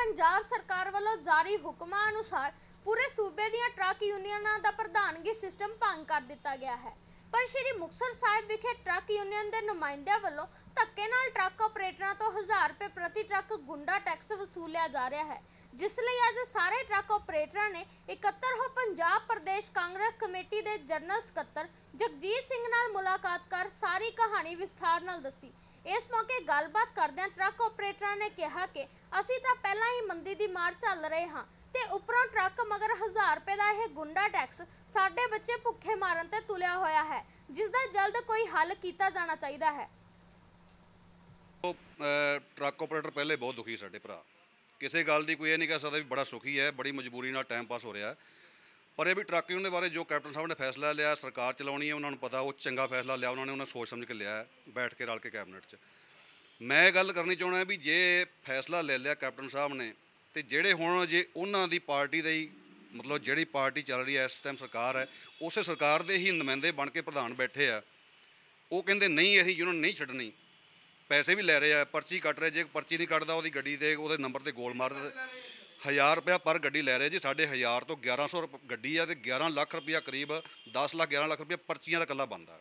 ਪੰਜਾਬ ਸਰਕਾਰ ਵੱਲੋਂ ਜਾਰੀ ਹੁਕਮਾਂ ਅਨੁਸਾਰ ਪੂਰੇ ਸੂਬੇ ਦੀਆਂ ਟਰੱਕ ਯੂਨੀਅਨਾਂ ਦਾ ਪ੍ਰਧਾਨਗੀ ਸਿਸਟਮ ਭੰਗ ਕਰ ਦਿੱਤਾ ਗਿਆ ਹੈ। ਪਰ ਸ਼੍ਰੀ ਮੁਕਤਸਰ ਸਾਹਿਬ ਵਿਖੇ ਟਰੱਕ ਯੂਨੀਅਨ ਦੇ ਨੁਮਾਇੰਦਿਆਂ ਵੱਲੋਂ ਧੱਕੇ ਨਾਲ ਟਰੱਕ ਆਪਰੇਟਰਾਂ ਤੋਂ 1000 ਰੁਪਏ ਪ੍ਰਤੀ ਟਰੱਕ ਗੁੰਡਾ ਟੈਕਸ ਵਸੂਲਿਆ ਜਾ ਰਿਹਾ ਹੈ, ਜਿਸ ਲਈ ਅੱਜ ਸਾਰੇ ਟਰੱਕ ਆਪਰੇਟਰਾਂ ਨੇ ਇਕੱਤਰ ਹੋ ਪੰਜਾਬ ਪ੍ਰਦੇਸ਼ ਕਾਂਗਰਸ ਕਮੇਟੀ ਦੇ ਜਨਰਲ ਸਕੱਤਰ ਜਗਜੀਤ ਸਿੰਘ ਨਾਲ ਮੁਲਾਕਾਤ ਕਰ ਸਾਰੀ ਕਹਾਣੀ ਵਿਸਥਾਰ ਨਾਲ ਦੱਸੀ। ਇਸ ਮੌਕੇ ਗੱਲਬਾਤ ਕਰਦਿਆਂ ਟਰੱਕ ਆਪਰੇਟਰਾਂ ਨੇ ਕਿਹਾ ਕਿ ਅਸੀਂ ਤਾਂ ਪਹਿਲਾਂ ਹੀ ਮੰਦੀ ਦੀ ਮਾਰ ਚੱਲ ਰਹੇ ਹਾਂ ਤੇ ਉੱਪਰੋਂ ਟਰੱਕ ਮਗਰ 1000 ਰੁਪਏ ਦਾ ਇਹ ਗੁੰਡਾ ਟੈਕਸ ਸਾਡੇ ਬੱਚੇ ਭੁੱਖੇ ਮਾਰਨ ਤੇ ਤੁਲਿਆ ਹੋਇਆ ਹੈ ਜਿਸ ਦਾ ਜਲਦ ਕੋਈ ਹੱਲ ਕੀਤਾ ਜਾਣਾ ਚਾਹੀਦਾ ਹੈ ਉਹ ਅਹ, ਟਰੱਕ ਆਪਰੇਟਰ ਪਹਿਲੇ ਬਹੁਤ ਦੁਖੀ ਸਾਡੇ ਭਰਾ ਕਿਸੇ ਗੱਲ ਦੀ ਕੋਈ ਇਹ ਨਹੀਂ ਕਹਿ ਸਕਦਾ ਵੀ ਬੜਾ ਸੁਖੀ ਹੈ ਬੜੀ ਮਜਬੂਰੀ ਨਾਲ ਟਾਈਮ ਪਾਸ ਹੋ ਰਿਹਾ ਹੈ। ਪਰ ਇਹ ਵੀ ਟਰੱਕ ਯੂਨੀਅਨ ਦੇ ਬਾਰੇ ਜੋ ਕੈਪਟਨ ਸਾਹਿਬ ਨੇ ਫੈਸਲਾ ਲਿਆ, ਸਰਕਾਰ ਚਲਾਉਣੀ ਹੈ, ਉਹਨਾਂ ਨੂੰ ਪਤਾ, ਉਹ ਚੰਗਾ ਫੈਸਲਾ ਲਿਆ, ਉਹਨਾਂ ਨੇ ਉਹਨਾਂ ਸੋਚ ਸਮਝ ਕੇ ਲਿਆ ਬੈਠ ਕੇ ਰਲ ਕੇ ਕੈਬਨਿਟ 'ਚ। ਮੈਂ ਇਹ ਗੱਲ ਕਰਨੀ ਚਾਹੁੰਦਾ ਵੀ ਜੇ ਫੈਸਲਾ ਲੈ ਲਿਆ ਕੈਪਟਨ ਸਾਹਿਬ ਨੇ, ਤੇ ਜਿਹੜੇ ਹੁਣ ਜੇ ਉਹਨਾਂ ਦੀ ਪਾਰਟੀ ਦੇ ਹੀ, ਮਤਲਬ ਜਿਹੜੀ ਪਾਰਟੀ ਚੱਲ ਰਹੀ ਹੈ, ਇਸ ਟਾਈਮ ਸਰਕਾਰ ਹੈ, ਉਸੇ ਸਰਕਾਰ ਦੇ ਹੀ ਨੁਮਾਇੰਦੇ ਬਣ ਕੇ ਪ੍ਰਧਾਨ ਬੈਠੇ ਆ, ਉਹ ਕਹਿੰਦੇ ਨਹੀਂ, ਅਸੀਂ ਯੂਨੀਅਨ ਨਹੀਂ ਛੱਡਣੀ। ਪੈਸੇ ਵੀ ਲੈ ਰਹੇ ਆ, ਪਰਚੀ ਕੱਟ ਰਹੇ, ਜੇ ਪਰਚੀ ਨਹੀਂ ਕੱਟਦਾ ਉਹਦੀ ਗੱਡੀ ਤੇ, ਉਹਦੇ ਨੰਬਰ ਤੇ ਗੋਲ ਮਾਰ ਦਿੰਦੇ। 1000 ਰੁਪਇਆ ਪਰ ਗੱਡੀ ਲੈ ਰਹੇ ਜੀ। ਸਾਡੇ 1000 ਤੋਂ 1100 ਰੁਪ- ਗੱਡੀ ਆ ਤੇ 11 ਲੱਖ ਰੁਪਇਆ ਕਰੀਬ 10 ਲੱਖ 11 ਲੱਖ ਰੁਪਇਆ ਪਰਚੀਆਂ ਦਾ ਇਕੱਲਾ ਬਣਦਾ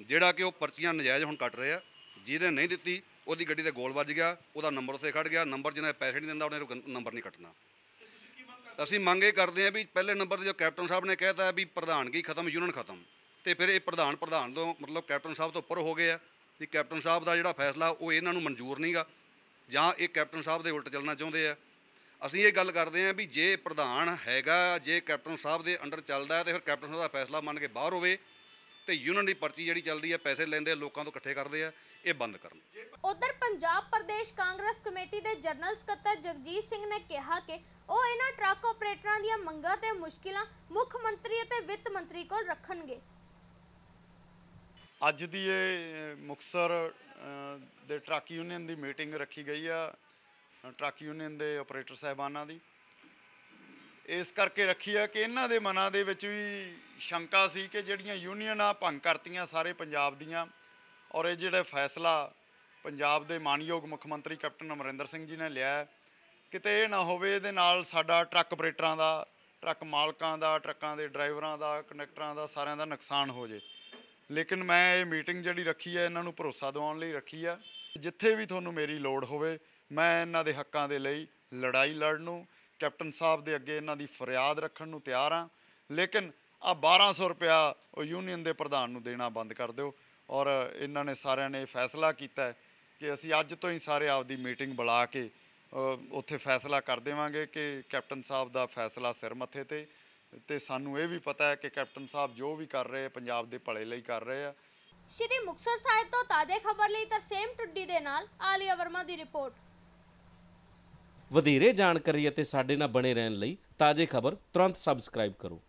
ਜਿਹੜਾ ਕਿ ਉਹ ਪਰਚੀਆਂ ਨਜਾਇਜ਼ ਹੁਣ ਕੱਟ ਰਹੇ ਆ। ਜਿਹਦੇ ਨਹੀਂ ਦਿੱਤੀ, ਉਹਦੀ ਗੱਡੀ ਤੇ ਗੋਲ ਵੱਜ ਗਿਆ, ਉਹਦਾ ਨੰਬਰ ਉੱਥੇ ਖੜ ਗਿਆ। ਨੰਬਰ ਜਿਹਨੇ ਪੈਸੇ ਨਹੀਂ ਦਿੰਦਾ, ਉਹਨੇ ਨੰਬਰ ਨਹੀਂ ਕੱਟਣਾ। ਅਸੀਂ ਮੰਗ ਇਹ ਕਰਦੇ ਹਾਂ ਵੀ ਪਹਿਲੇ ਨੰਬਰ ਤੇ ਜੋ ਕੈਪਟਨ ਸਾਹਿਬ ਨੇ ਕਹਿਤਾ ਵੀ ਪ੍ਰਧਾਨਗੀ ਖਤਮ, ਯੂਨੀਅਨ ਖਤਮ। ਤੇ ਫਿਰ ਇਹ ਪ੍ਰਧਾਨ ਪ੍ਰਧਾਨ ਤੋਂ ਮਤਲਬ ਕੈਪਟਨ ਸਾਹਿਬ ਤੋਂ ਉੱਪਰ ਹੋ ਗਏ ਆ ਵੀ ਕੈਪਟਨ ਸਾਹਿਬ ਦਾ ਜਿਹੜਾ ਫੈਸਲਾ, ਉਹ ਇਹਨਾਂ ਨੂੰ ਮਨਜ਼ੂਰ ਨਹੀਂਗਾ ਜਾਂ ਇਹ ਕੈਪਟਨ ਸਾਹਿਬ ਦੇ ਉਲਟ ਚੱਲਣਾ ਚਾਹੁੰਦੇ ਆ। ਅਸੀਂ ਇਹ ਗੱਲ ਕਰਦੇ ਹਾਂ ਵੀ ਜੇ ਪ੍ਰਧਾਨ ਹੈਗਾ ਜੇ ਕੈਪਟਨ ਸਾਹਿਬ ਦੇ ਅੰਡਰ ਚੱਲਦਾ ਤੇ ਫਿਰ ਕੈਪਟਨ ਸਾਹਿਬ ਦਾ ਫੈਸਲਾ ਮੰਨ ਕੇ ਬਾਹਰ ਹੋਵੇ ਤੇ ਯੂਨੀਅਨ ਦੀ ਪਰਚੀ ਜਿਹੜੀ ਚੱਲਦੀ ਹੈ ਪੈਸੇ ਲੈਂਦੇ ਆ, ਲੋਕਾਂ ਤੋਂ ਇਕੱਠੇ ਕਰਦੇ ਆ ਇਹ ਬੰਦ ਕਰਨ। ਉਧਰ ਪੰਜਾਬ ਪ੍ਰਦੇਸ਼ ਕਾਂਗਰਸ ਕਮੇਟੀ ਦੇ ਜਨਰਲ ਸਕੱਤਰ ਜਗਜੀਤ ਸਿੰਘ ਨੇ ਕਿਹਾ ਕਿ ਉਹ ਇਹਨਾਂ ਟਰੱਕ ਆਪਰੇਟਰਾਂ ਦੀਆਂ ਮੰਗਾਂ ਤੇ ਮੁਸ਼ਕਿਲਾਂ ਮੁੱਖ ਮੰਤਰੀ ਅਤੇ ਵਿੱਤ ਮੰਤਰੀ ਕੋਲ ਰੱਖਣਗੇ। ਅੱਜ ਦੀ ਇਹ ਮੁਕਸਰ ਦੇ ਟਰੱਕ ਯੂਨੀਅਨ ਦੀ ਮੀਟਿੰਗ ਰੱਖੀ ਗਈ ਆ। ਟਰੱਕ ਯੂਨੀਅਨ ਦੇ ਆਪਰੇਟਰ ਸਾਹਿਬਾਨਾਂ ਦੀ। ਇਸ ਕਰਕੇ ਰੱਖੀ ਆ ਕਿ ਇਹਨਾਂ ਦੇ ਮਨਾਂ ਦੇ ਵਿੱਚ ਵੀ ਸ਼ੰਕਾ ਸੀ ਕਿ ਜਿਹੜੀਆਂ ਯੂਨੀਅਨਾਂ ਭੰਗ ਕਰਤੀਆਂ ਸਾਰੇ ਪੰਜਾਬ ਦੀਆਂ ਔਰ ਇਹ ਜਿਹੜਾ ਫੈਸਲਾ ਪੰਜਾਬ ਦੇ ਮਾਨਯੋਗ ਮੁੱਖ ਮੰਤਰੀ ਕੈਪਟਨ ਅਮਰਿੰਦਰ ਸਿੰਘ ਜੀ ਨੇ ਲਿਆ ਕਿਤੇ ਇਹ ਨਾ ਹੋਵੇ ਇਹਦੇ ਨਾਲ ਸਾਡਾ ਟਰੱਕ ਆਪਰੇਟਰਾਂ ਦਾ, ਟਰੱਕ ਮਾਲਕਾਂ ਦਾ, ਟਰੱਕਾਂ ਦੇ ਡਰਾਈਵਰਾਂ ਦਾ, ਕੰਡਕਟਰਾਂ ਦਾ ਸਾਰਿਆਂ ਦਾ ਨੁਕਸਾਨ ਹੋ ਜੇ। ਲੇਕਿਨ ਮੈਂ ਇਹ ਮੀਟਿੰਗ ਜਿਹੜੀ ਰੱਖੀ ਹੈ, ਇਹਨਾਂ ਨੂੰ ਭਰੋਸਾ ਦਿਵਾਉਣ ਲਈ ਰੱਖੀ ਆ। ਜਿੱਥੇ ਵੀ ਤੁਹਾਨੂੰ ਮੇਰੀ ਲੋੜ ਹੋਵੇ ਮੈਂ ਇਹਨਾਂ ਦੇ ਹੱਕਾਂ ਦੇ ਲਈ ਲੜਾਈ ਲੜਨ ਨੂੰ ਕੈਪਟਨ ਸਾਹਿਬ ਦੇ ਅੱਗੇ ਇਹਨਾਂ ਦੀ ਫਰਿਆਦ ਰੱਖਣ ਨੂੰ ਤਿਆਰ ਹਾਂ। ਲੇਕਿਨ ਆ 1200 ਰੁਪਇਆ ਉਹ ਯੂਨੀਅਨ ਦੇ ਪ੍ਰਧਾਨ ਨੂੰ ਦੇਣਾ ਬੰਦ ਕਰ ਦਿਓ। ਔਰ ਇਹਨਾਂ ਨੇ ਸਾਰਿਆਂ ਨੇ ਫੈਸਲਾ ਕੀਤਾ ਕਿ ਅਸੀਂ ਅੱਜ ਤੋਂ ਹੀ ਸਾਰੇ ਆਪਦੀ ਮੀਟਿੰਗ ਬੁਲਾ ਕੇ ਉੱਥੇ ਫੈਸਲਾ ਕਰ ਦੇਵਾਂਗੇ ਕਿ ਕੈਪਟਨ ਸਾਹਿਬ ਦਾ ਫੈਸਲਾ ਸਿਰ ਮੱਥੇ ਤੇ। ਤੇ ਸਾਨੂੰ ਇਹ ਵੀ ਪਤਾ ਹੈ ਕਿ ਕੈਪਟਨ ਸਾਹਿਬ ਜੋ ਵੀ ਕਰ ਰਹੇ ਪੰਜਾਬ ਦੇ ਭਲੇ ਲਈ ਕਰ ਰਹੇ ਆ। ਸ਼੍ਰੀ ਮੁਕਤਸਰ ਸਾਹਿਬ ਤੋਂ ਤਾਜ਼ੇ ਖਬਰ ਲਈ ਤਰਸੇਮ ਟੁੱਡੀ ਦੇ ਨਾਲ ਆਲੀਆ ਵਰਮਾ ਦੀ ਰਿਪੋਰਟ। ਵਧੇਰੇ ਜਾਣਕਾਰੀ ਅਤੇ ਸਾਡੇ ਨਾਲ ਬਣੇ ਰਹਿਣ ਲਈ ਤਾਜ਼ੇ ਖਬਰ ਤੁਰੰਤ ਸਬਸਕ੍ਰਾਈਬ ਕਰੋ।